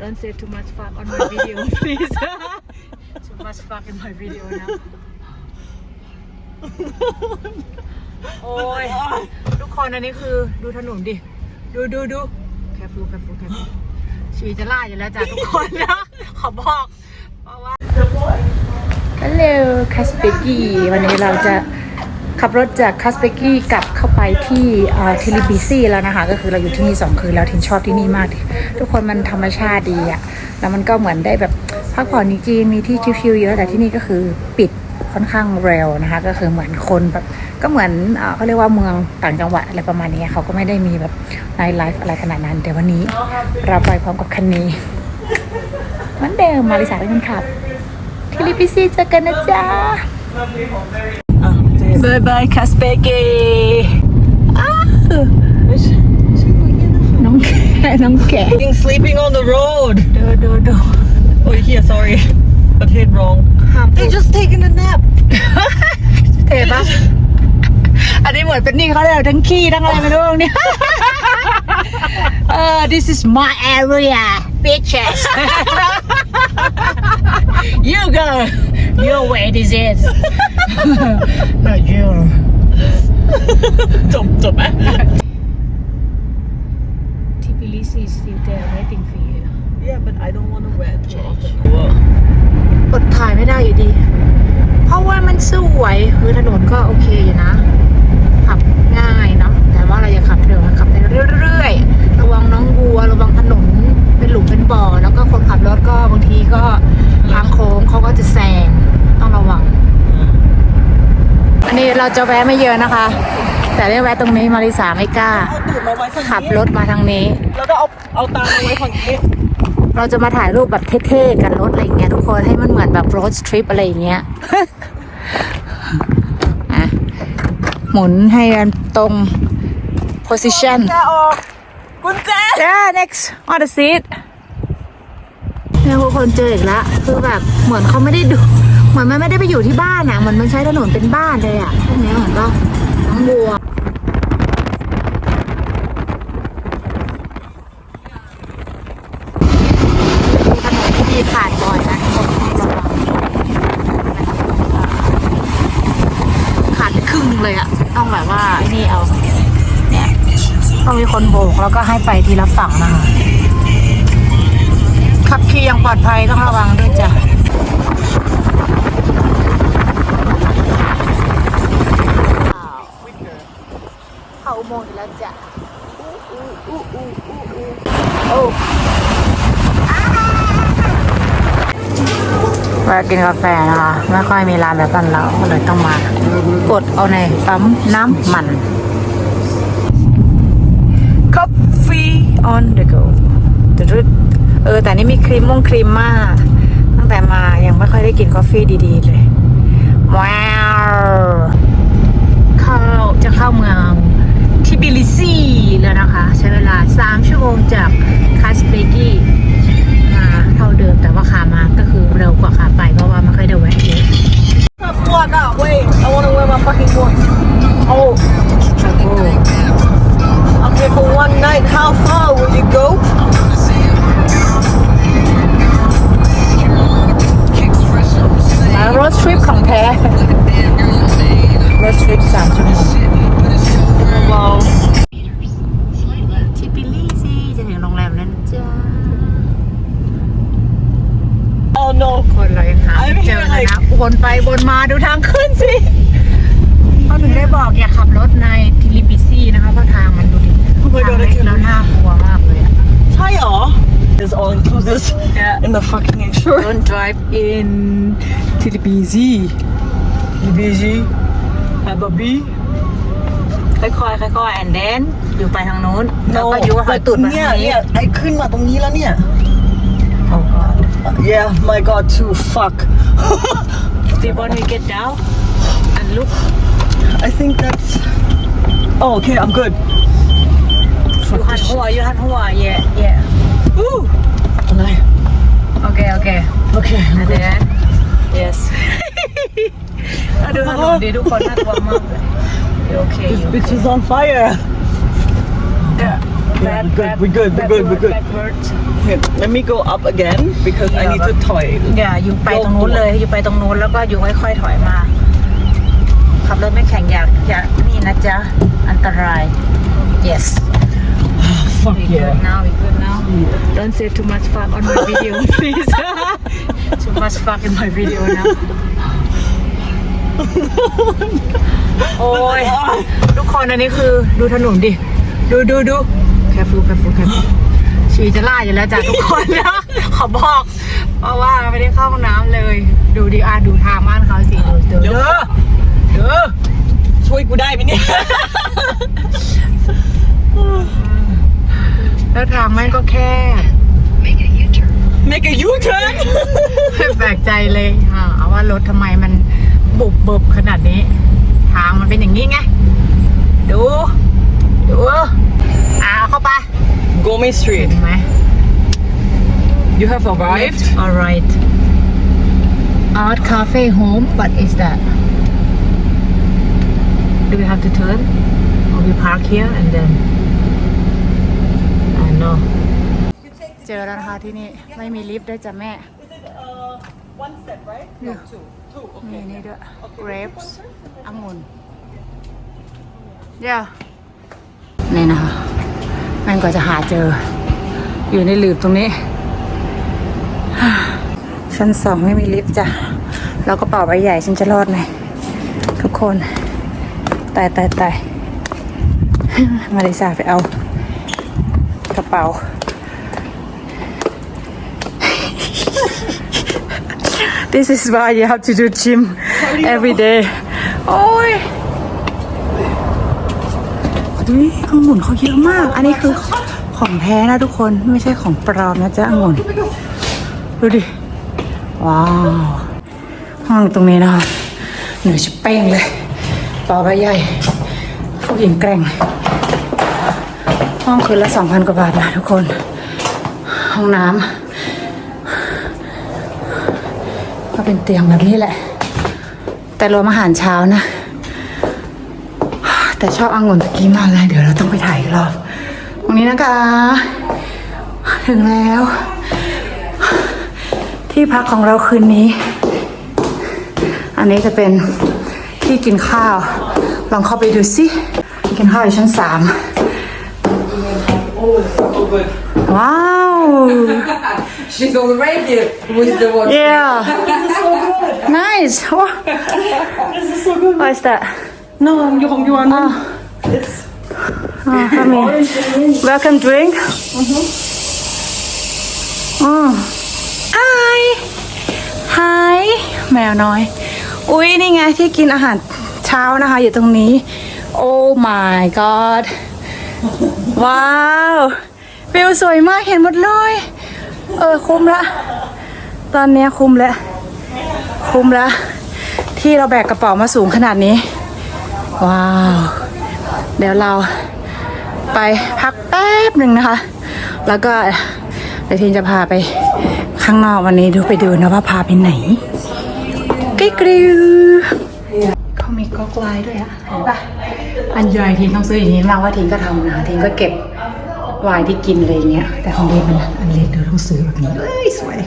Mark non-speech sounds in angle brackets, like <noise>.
Don't say too much fuck on my video please too much fuck in my video now โอ้ยทุกคนอันนี้คือดูถนนดิ ดูดูดูแคฟูแคฟูแคฟูชีวิตจะล่าอยู่แล้วจ้ะทุกคนนะ ขอบอกเพราะว่าฮัลโหลคัสเปกี้วันนี้เราจะ ขับรถจากคัสเปกี้กลับเข้าไปที่เทลิบิซี่แล้วนะคะ ก็คือเราอยู่ที่นี่สองคืนแล้วทินชอบที่นี่มาก ทุกคนมันธรรมชาติดีอะแล้วมันก็เหมือนได้แบบพักผ่อนจริงๆมีที่ชิลๆเยอะแต่ที่นี่ก็คือปิดค่อนข้างเร็วนะคะ ก็คือเหมือนคนแบบก็เหมือนเขาเรียกว่าเมืองต่างจังหวัดอะไรประมาณนี้เขาก็ไม่ได้มีแบบไนท์ไลฟ์อะไรขนาดนั้นแต่วันนี้เราไปพร้อมกับคันนี้เหมันเดิมมาริสาเป็นคนขับทีลิปิซี่เจอกันนะจ๊ะ บายบายคัสเปเกน้องแก่น้องแก่ Fucking sleeping on the road. เดูดูดู Oh, here, sorry. But hit wrong. ห้าม They just taken a nap. <laughs> เทปะอันนี้เหมือนเป็นนี่เขาเลยทั้งขี้ทั้งอะไรไม่รู้เนี่ย <laughs> เออ this is my area bitches <laughs> you go your way this is not you Jump, jump, eh? Tbilisi is still there waiting for you Yeah, but I don't want to wear it off the cool. กดถ่ายไม่ได้อยู่ดี เพราะว่ามันสวยคือถนนก็โอเคอยู่นะ ขับง่ายเนาะ แต่ว่าเราอย่าขับเร็วนะขับไปเรื่อยๆ ระวังน้องวัว ระวังถนน เป็นหลุมเป็นบ่อ แล้วก็คนขับรถก็บางทีก็ทางโค้งเขาก็จะแซง ต้องระวัง อันนี้ เราจะแวะไม่เยอะนะคะ แต่ได้แวะตรงนี้มาริสาไม่กล้า เอาตูดมาไว้ฝั่งขับนี้รถมาทางนี้ แล้วก็เอาเอาตามาไว้ฝั่งนี้เราจะมาถ่ายรูปแบบเท่ๆกันรถอะไรอย่างเงี้ยทุกคนให้มันเหมือนแบบรถทริปอะไรอย่างเงี้ย อะหมุนให้มันตรง position จะออกกุญแจ yeah next on the seat เนี่ยทุกคนเจออีกแล้วคือแบบเหมือนเขาไม่ได้ดู เหมือนมันไม่ได้ไปอยู่ที่บ้านอะเหมือนมันใช้ถนนเป็นบ้านเลยอะพวกเนี้ยเหมือนก็น้องบัวถนนที่ดีผ่านบ่อยนะทุกคนระวังขาดไปครึ่งเลยอะต้องแบบว่าไอ้นี่เอาเนี่ยต้องมีคนโบกแล้วก็ให้ไปทีละฝั่งนะคะขับขี่อย่างปลอดภัยต้องระวังด้วยจ้ะ เข้าอุ โมงค์อีกแล้วจ้ะอู้อู้อู้อู้อู้โอ้แวะกินกาแฟนะคะไม่ค่อยมีร้านแบบบ้านเราก็เลยต้องมา กดเอาในปั๊มน้ำมัน Coffee on the go ตึ๊ดๆเออ แต่นี่มีครีมม่วงครีมมาก ตั้งแต่มายังไม่ค่อยได้กินกาแฟดีๆเลย ว้าว เข้าจะเข้าเมือง ทิบิลิซีแล้วนะคะ ใช้เวลา 3 ชั่วโมงจากคาสเปกีมาเท่าเดิมแต่ว่าขามาก็คือเร็วกว่าขาไปเพราะว่าไม่ค่อยได้แวะเยอะ What? Ah, wait. I want to wear my fucking watch. Oh. Okay, for one night, how far will you go? มารถทริปของแท้รถทริปสามชั่วโมง Wow. ทิบิลิซีจะถึงโรงแรมแล้วนะจ๊ะ Oh no. คนเรายังหาไม่เจอเลยนะวนไปวนมาดูทางขึ้นสิเขาถึงได้บอกอย่าขับรถในทิลิปิซี่นะคะเพราะทางมันดูดิ Oh my ทาง God, I เล็ก can't แล้วน่ากลัวมากเลยอะ Hiya. There's all inclusive Yeah. in the fucking insurance. Don't drive in TBZ. TBZ. Have a bee. ค่อยๆค่อยๆ and then อยู่ไปทางนู้นแล้วก็ยูถอย but ตูดมาเนี่ยทางนี้เนี่ยไอ้ขึ้นมาตรงนี้แล้วเนี่ย Oh God Yeah, my god, too. Fuck. They want me get down and look I think that's. Oh, okay, I'm good. ยูหันหัวยูหันหัว yeah yeah Woo! Okay, โอเคโอเค okay, I'm and good. then yes ดูถนนดีทุกคนน่ากลัวมากเลย โอเค This อยู่ bitch is on fire. เดี๋ยว bad, we're good, bad, we're good, we're bad good, we're word, good. bad words. Okay, let me go up again because I need to toy. อย่าอยู่ไปตรงนู้นเลยอยู่ไปตรงนู้นแล้วก็อยู่ค่อยๆถอยมา ขับรถไม่แข็งอย่าอย่านี่นะจ๊ะ อันตราย yes Fuck we good now we good now don't say too much fuck on my video please too much fuck in my video now โอ้ยทุกคนอันนี้คือดูถนนดิ ดูดูดูแคฟูแคฟูแคฟูฉี่จะล่าอยู่แล้วจ้ะทุกคนนะขอบอก เพราะว่าไม่ได้เข้าห้องน้ำเลย ดูดิอะดูทางบ้านเขาสิดูเด้อเดี๋ยวเด้อช่วยกูได้ไหมเนี่ยแล้วทางแม่งก็แคบ Make a U-turn ไม่แปลกใจเลยอ่าว่ารถทำไมมันบุบเบิบขนาดนี้ ทางมันเป็นอย่างนี้ไง ดู ดูอ่าเข้าไป Gomez เห็ Street นไหม you have arrived alright art cafe home what is that do we have to turn or we park here and then I know เจอแล้วนะคะที่นี่ ไม่มีลิฟต์ด้วยจ้ะแม่ one step right no two two มีนี่ด้วย grapes องุ่นเดี๋ยวนี่นะคะแม่งกว่าจะหาเจอ อยู่ในหลืบตรงนี้ ชั้นสองไม่มีลิฟต์จ้ะแล้วกระเป๋าใบใหญ่ฉันจะรอดไหมทุกคนตายตายตายมาริสาไปเอา กระเป๋า This is why you have to do gym every day โอ้ยดูองุ่นเขาเยอะมาก อันนี้คือของแท้นะทุกคน ไม่ใช่ของปลอมนะจ๊ะองุ่น ดูดิ ว้าว ห้องตรงนี้นะคะเหนือชิบเป้งเลยเป่าใบใหญ่ผู้หญิงแกร่ง ห้องคืนละสองพันกว่าบาทนะทุกคน ห้องน้ำ ก็เป็นเตียงแบบนี้แหละ แต่รวมอาหารเช้านะ แต่ชอบองุ่นตะกี้มากเลยเดี๋ยวเราต้องไปถ่ายอีกรอบ ตรงนี้นะคะ ถึงแล้ว ที่พักของเราคืนนี้ อันนี้จะเป็นที่กินข้าว ลองเข้าไปดูสิกินข้าวอยู่ชั้นสามว้าว She's already with the one. Yeah. Nice. What? What is that? no you ของ you are not Oh. Oh, come here. Welcome drink. Mm. Hi. Hi. แมวน้อย อุ้ยนี่ไงที่กินอาหารเช้านะคะ อยู่ตรงนี้ Oh my god ว้าววิวสวยมากเห็นหมดเลย เออ คุ้มละ ตอนเนี้ยคุ้มแล้ว คุ้มแล้วที่เราแบกกระเป๋ามาสูงขนาดนี้ ว้าว เดี๋ยวเราไปพักแป๊บหนึ่งนะคะ แล้วก็เดี๋ยวทีนจะพาไปข้างนอกวันนี้ดูไปดูนะว่าพาไปไหนกริ๊กกริ๊วเขามีก๊อกไลน์ด้วยอะเห็นปะอันใหญ่ทีนต้องซื้ออย่างนี้มาว่าทีนก็ทำนะทีนก็เก็บไวน์ที่กินอะไรอย่างเงี้ย แต่ของทีนมันอันเล็กเดี๋ยวต้องซื้อแบบนี้เอ้ยสวย